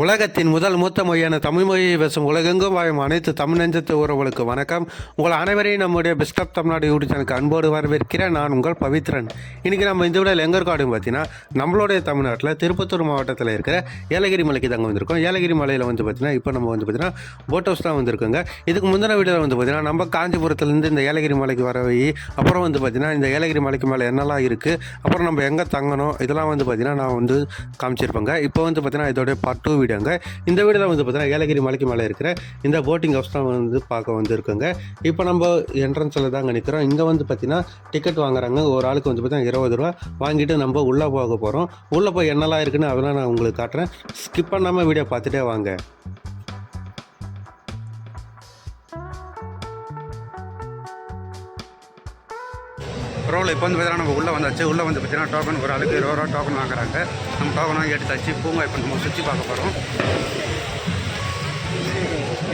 உலகத்தின் முதல் மூத்த மொழியான தமிழ் மொழியை பேசும் உலகெங்கும் வாழும் அனைத்து தமிழ் நெஞ்சத்து உறவுகளுக்கு வணக்கம். உங்கள் அனைவரையும் நம்முடைய பெஸ்ட் தமிழ்நாடு யூடியூப் சேனலுக்கு அன்போடு வரவேற்கிறேன். நான் உங்கள் பவித்ரன். இன்றைக்கி நம்ம இந்த விட எங்கே இருக்கோம் பார்த்தீங்கன்னா நம்மளுடைய தமிழ்நாட்டில் திருப்பத்தூர் மாவட்டத்தில் இருக்கிற ஏலகிரி மலைக்கு தாங்க வந்திருக்கோம். ஏலகிரி மலையில் வந்து பார்த்தீங்கன்னா இப்போ நம்ம வந்து பார்த்தீங்கன்னா போட் ஹவுஸ் தான் வந்திருக்கோங்க. இதுக்கு முந்தின வீடியோவில் வந்து பார்த்தீங்கன்னா நம்ம காஞ்சிபுரத்துலேருந்து இந்த ஏலகிரி மலைக்கு வர வழி அப்புறம் வந்து பார்த்தீங்கன்னா இந்த ஏலகிரி மலைக்கு மேலே என்னெல்லாம் இருக்குது அப்புறம் நம்ம எங்கே தங்கணும் இதெல்லாம் வந்து பார்த்தீங்கன்னா நான் வந்து காமிச்சிருப்பேங்க. இப்போ வந்து பார்த்தீங்கன்னா இதோடைய பார்ட் டூ வீடியோங்க இந்த வீடியோவில் வந்து பார்த்தீங்கன்னா ஏலகிரி மலைக்கு மேலே இருக்கிற இந்த போட்டிங் ஹவுஸ் தான் வந்து பார்க்க வந்திருக்குங்க. இப்போ நம்ம என்ட்ரன்ஸில் தாங்க நிற்கிறோம் இங்கே வந்து பார்த்தீங்கன்னா டிக்கெட் வாங்குறாங்க. ஒரு ஆளுக்கு வந்து பார்த்தீங்கன்னா இருபது ரூபா. வாங்கிட்டு நம்ம உள்ளே போக போகிறோம் உள்ளே போய் என்னெல்லாம் இருக்குன்னு அதெல்லாம் நான் உங்களுக்கு காட்டுறேன். ஸ்கிப் பண்ணாமல் வீடியோ பார்த்துட்டே வாங்க. ரோல் இப்போ வந்து பார்த்தீங்கன்னா நம்ம உள்ளே வந்தாச்சு. உள்ளே வந்து பார்த்தீங்கன்னா டோக்கன் ஒரு ஆளுக்கு இருபது ரூபா டோக்கன் வாங்குறாங்க. நம்ம டோக்கன் வாங்கி எடுத்தாச்சு பூங்கா இப்போ நம்ம சுற்றி பார்க்க போகிறோம்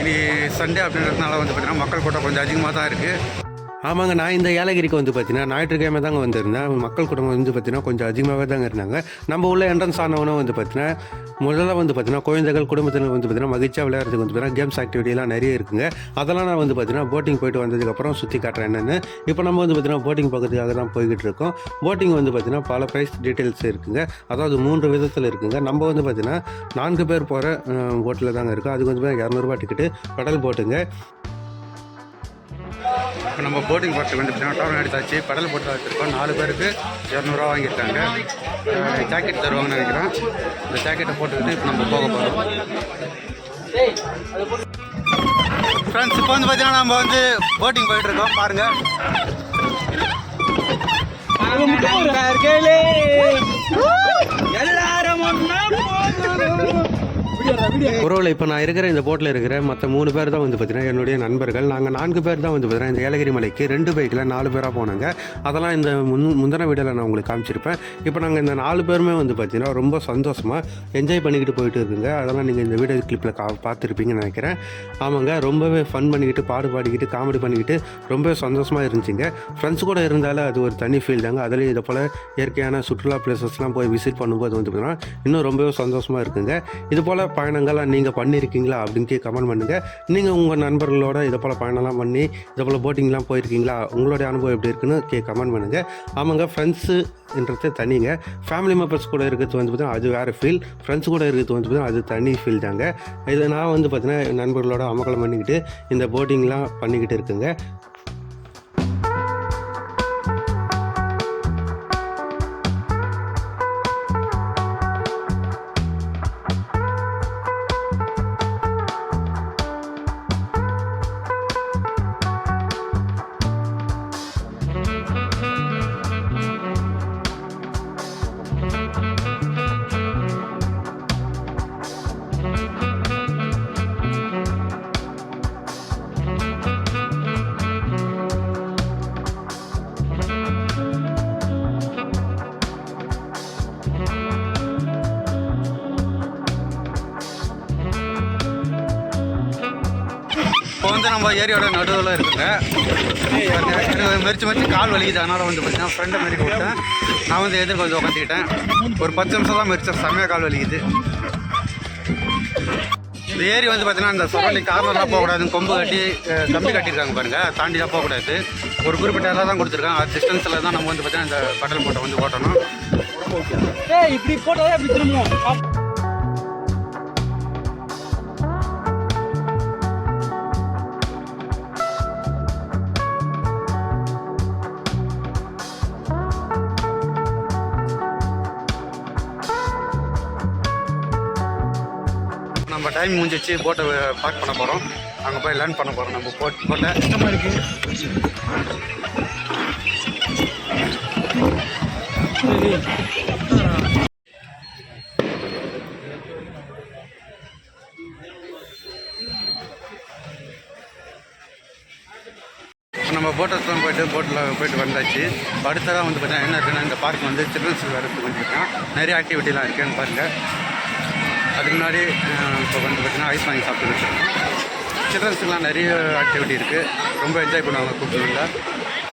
இனி சண்டே அப்படின்றதுனால வந்து பார்த்தீங்கன்னா மக்கள் கூட்டம் கொஞ்சம் அதிகமாக தான் இருக்குது ஆமாங்க நான் இந்த ஏலகிரிக்கு வந்து பார்த்தீங்கன்னா ஞாயிற்றுக்கிழமை தாங்க வந்திருந்தேன் மக்கள் குடும்பம் வந்து பார்த்தீங்கன்னா கொஞ்சம் அதிகமாகவே தாங்க இருந்தாங்க நம்ம உள்ள என்ட்ரன்ஸ் ஆனவனும் வந்து பார்த்தீங்கன்னா முதல்ல வந்து பார்த்தீங்கன்னா குழந்தைகள் குடும்பத்தினர் வந்து பார்த்தீங்கன்னா மகிழ்ச்சியாக விளையாடுறதுக்கு வந்து பார்த்தீங்கன்னா கேம்ஸ் ஆக்டிவிட்டிலாம் நிறைய இருக்குங்க அதெல்லாம் நான் வந்து பார்த்தீங்கன்னா போட்டிங் போயிட்டு வந்ததுக்கப்புறம் சுற்றி காட்டுறேன் என்னென்னு இப்போ நம்ம வந்து பார்த்தீங்கன்னா போட்டிங் பக்கத்துக்காக தான் போய்கிட்டு இருக்கோம் போட்டிங் வந்து பார்த்தீங்கன்னா பல ப்ரைஸ் டீட்டெயில்ஸ் இருக்குங்க அதாவது மூன்று விதத்தில் இருக்குங்க நம்ம வந்து பார்த்தீங்கன்னா நான்கு பேர் போகிற போட்டில் தாங்க இருக்கும் அதுக்கு வந்து பார்த்தீங்கன்னா இரநூறுபா டிக்கெட்டு கடல் போட்டுங்க இப்போ நம்ம போட்டிங் போகிறதுக்கு வந்து பார்த்தீங்கன்னா டோக்கன் எடுத்தாச்சு கடல் போட்டு வச்சுருக்கோம். நாலு பேருக்கு இரநூறுவா வாங்கியிருக்காங்க. ஜாக்கெட் தருவாங்கன்னு நினைக்கிறேன். இந்த ஜாக்கெட்டை போட்டுக்கிட்டு இப்போ நம்ம போக போகிறோம் ஃப்ரெண்ட்ஸ் இப்போ வந்து பார்த்தீங்கன்னா நம்ம வந்து போட்டிங் போயிட்டு இருக்கோம். பாருங்கள் எல்லாரும் உறவில் இப்போ நான் இருக்கிற இந்த போட்டில் இருக்கிற மற்ற மூணு பேர் தான் வந்து பார்த்தீங்கன்னா என்னுடைய நண்பர்கள். நாங்கள் நான்கு பேர் தான் வந்து பார்த்தீங்கன்னா இந்த ஏலகிரி மலைக்கு ரெண்டு பைக்கில் நாலு பேராக போனாங்க. அதெல்லாம் இந்த முன் முந்தின வீடியோவில் நான் உங்களுக்கு காமிச்சிருப்பேன். இப்போ நாங்கள் இந்த நாலு பேருமே வந்து பார்த்தீங்கன்னா ரொம்ப சந்தோஷமாக என்ஜாய் பண்ணிக்கிட்டு போயிட்டு இருக்குங்க. அதெல்லாம் நீங்கள் இந்த வீடியோ கிளிப்பில் கா பார்த்துருப்பீங்கன்னு நினைக்கிறேன். ஆமாங்க ரொம்பவே ஃபன் பண்ணிக்கிட்டு பாடு பாடிக்கிட்டு காமெடி பண்ணிக்கிட்டு ரொம்பவே சந்தோஷமாக இருந்துச்சுங்க. ஃப்ரெண்ட்ஸ் கூட இருந்தாலும் அது ஒரு தனி ஃபீல் தாங்க. அதுலேயும் இதை போல் இயற்கையான சுற்றுலா பிளேசஸ்லாம் போய் விசிட் பண்ணும்போது வந்து பார்த்தீங்கன்னா இன்னும் ரொம்பவே சந்தோஷமாக இருக்குங்க. இது போல் பயணங்கள்லாம் நீங்கள் பண்ணியிருக்கீங்களா அப்படின்னு கமெண்ட் பண்ணுங்கள் நீங்கள் உங்கள் நண்பர்களோட இதை போல் பயணம்லாம் பண்ணி இதை போல் போட்டிங்லாம் போயிருக்கீங்களா? உங்களுடைய அனுபவம் எப்படி இருக்குன்னு கே கமெண்ட் பண்ணுங்கள் ஆமாங்க ஃப்ரெண்ட்ஸுன்றது தனிங்க. ஃபேமிலி மெம்பர்ஸ் கூட இருக்கிறது வந்து பார்த்தீங்கன்னா அது வேறு ஃபீல் ஃப்ரெண்ட்ஸ் கூட இருக்கிறது வந்து பார்த்தீங்கன்னா அது தனி ஃபீல் தாங்க. இது நான் வந்து பார்த்தீங்கன்னா நண்பர்களோட அமக்கலம் பண்ணிக்கிட்டு இந்த போட்டிங்லாம் பண்ணிக்கிட்டு இருக்குங்க. நம்ம ஏரியோட நடுவில் இருக்குங்க. எனக்கு மெரிச்சு மெரிச்சு கால் வலிக்குது. அதனால் வந்து பார்த்தீங்கன்னா ஃப்ரெண்டை மாரி விட்டேன் நான் வந்து எதிர்க்க வந்து உட்காந்துக்கிட்டேன் ஒரு பத்து நிமிஷம் தான் மெரிச்சேன் செம்மையாக கால் வலிக்குது. இந்த ஏரி வந்து பார்த்தீங்கன்னா இந்த சரௌண்டிங் கார்னர்லாம் போகக்கூடாதுன்னு கொம்பு கட்டி கம்பி கட்டியிருக்காங்க பாருங்க. தாண்டி தான் போகக்கூடாது. ஒரு குறிப்பிட்ட இடம் தான் கொடுத்துருக்காங்க. அது டிஸ்டன்ஸில் தான் நம்ம வந்து பார்த்தீங்கன்னா இந்த கடல் போட்டை வந்து ஓட்டணும். இப்படி போட்டாதான் அப்படி திரும்பும் நம்ம டைம் முடிஞ்சிச்சு போட்டை பார்க் பண்ண போகிறோம் அங்கே போய் லேர்ன் பண்ண போகிறோம் நம்ம போட் போட்டை கஷ்டமாக இருக்குது நம்ம போட்டத்தில் போயிட்டு போட்டில் போயிட்டு வந்தாச்சு. அடுத்ததாக வந்து பார்த்தீங்கன்னா என்ன இருக்குன்னா இந்த பார்க் வந்து சில்ட்ரன்ஸ் வரதுக்கு வந்துருக்கான். நிறைய ஆக்டிவிட்டிலாம் இருக்குன்னு பாருங்கள் அதுக்கு முன்னாடி இப்போ வந்து பார்த்தீங்கன்னா ஐஸ் வாங்கி சாப்பிட்டு இருக்கோம். சில்ட்ரன்ஸுக்குலாம் நிறைய ஆக்டிவிட்டி இருக்குது ரொம்ப என்ஜாய் பண்ணுவாங்க கூப்பிட்டு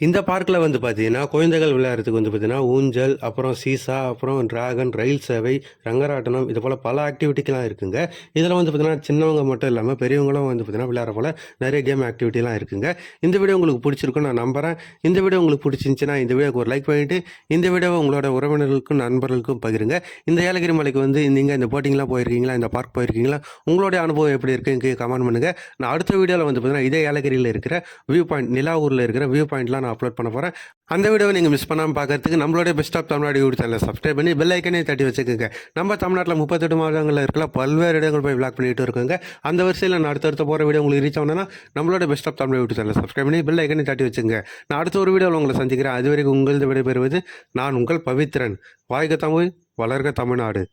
இந்த பார்க்கில் வந்து பார்த்தீங்கன்னா குழந்தைகள் விளையாடுறதுக்கு வந்து பார்த்தீங்கன்னா ஊஞ்சல் அப்புறம் சீசா அப்புறம் டிராகன் ரயில் சேவை ரங்கராட்டனம் இது போல் பல ஆக்டிவிட்டிக்கெலாம் இருக்குங்க. இதில் வந்து பார்த்தீங்கன்னா சின்னவங்க மட்டும் இல்லாமல் பெரியவங்களும் வந்து பார்த்தீங்கன்னா விளையாட போல் நிறைய கேம் ஆக்டிவிட்டிலாம் இருக்குங்க. இந்த வீடியோ உங்களுக்கு பிடிச்சிருக்கும் நான் நம்புகிறேன் இந்த வீடியோ உங்களுக்கு பிடிச்சிருந்துச்சின்னா இந்த வீடியோக்கு ஒரு லைக் பண்ணிவிட்டு இந்த வீடியோவை உங்களோட உறவினர்களுக்கும் நண்பர்களுக்கும் பகிருங்க. இந்த ஏலகிரி மலைக்கு வந்து நீங்கள் இந்த போட்டிங்லாம் போயிருக்கீங்களா இந்த பார்க் போயிருக்கீங்களா உங்களுடைய அனுபவம் எப்படி இருக்குன்னு கமெண்ட் பண்ணுங்கள் நான் அடுத்த வீடியோவில் வந்து பார்த்தீங்கன்னா இதே ஏலகிரியில் இருக்கிற வியூ பாயிண்ட் நிலாவூரில் இருக்கிற வியூ பாயிண்ட்லாம் நான் அப்லோட் பண்ண போகிறேன் அந்த வீடியோவை நீங்கள் மிஸ் பண்ணாமல் பார்க்கறதுக்கு நம்மளோட பெஸ்ட் ஆஃப் தமிழ்நாடு யூடியூப் சேனலை சப்ஸ்கிரைப் பண்ணி பெல் ஐக்கனே தட்டி வச்சுக்கோங்க. நம்ம தமிழ்நாட்டில் முப்பத்தெட்டு மாவட்டங்களில் இருக்கலாம் பல்வேறு இடங்கள் போய் விளாக் பண்ணிட்டு இருக்கோங்க. அந்த வரிசையில் நான் அடுத்தடுத்த போகிற வீடியோ உங்களுக்கு ரீச் ஆகணும்னா நம்மளோட பெஸ்ட் ஆஃப் தமிழ் யூடியூப் சேனலை சப்ஸ்கிரைப் பண்ணி பெல் ஐக்கனே தட்டி வச்சுங்க நான் அடுத்த ஒரு வீடியோவில் உங்களை சந்திக்கிறேன். அது வரைக்கும் உங்களது விடைபெறுவது நான் உங்கள் பவித்ரன். வாய்க்க தமிழ் வளர்க தமிழ்நாடு.